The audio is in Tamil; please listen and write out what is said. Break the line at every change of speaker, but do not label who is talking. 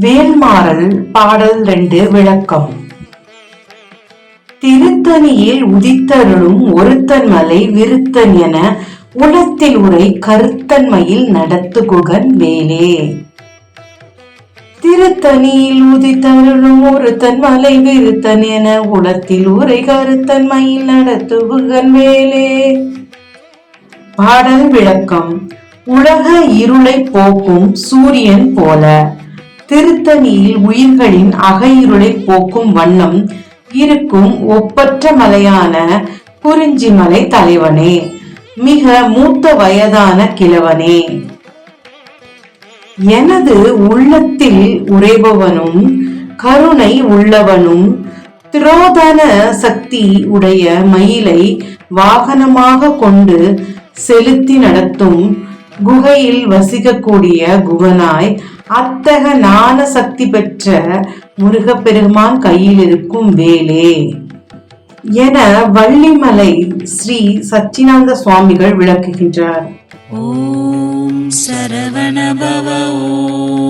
வேல்மாறல் பாடல் ரெண்டு விளக்கம். திருத்தணியில் உதித்தருளும் ஒருத்தன் மலை விருத்தன் என உலத்தில் உரை கருத்தன்மையில் நடத்துகுகன் வேலே. திருத்தணியில் உதித்தருளும் ஒருத்தன் மலை விருத்தன் என உலத்தில் உரை கருத்தன்மையில் நடத்துகுகன் வேலே. பாடல் விளக்கம். உலக இருளை போக்கும் சூரியன் போல. திருத்தணியில் உயிர்களின் அக போக்கும் வண்ணம் இருக்கும் ஒப்பற்ற மலையான குறிஞ்சி மலை தலைவனே மிக மூத்த வயதான கிழவனே. எனது உள்ளத்தில் உறைபவனும் கருணை உள்ளவனும் திரோதன சக்தி உடைய மயிலை வாகனமாக கொண்டு செலுத்தி நடத்தும் குகையில் வசிக்கக்கூடிய குகனாய் அத்தக ஞான சக்தி பெற்ற முருகப்பெருமான் கையில் இருக்கும் வேலே. என வள்ளிமலை ஸ்ரீ சச்சினாந்த சுவாமிகள் விளக்குகின்றார்.
ஓம் சரவணபவ ஓம்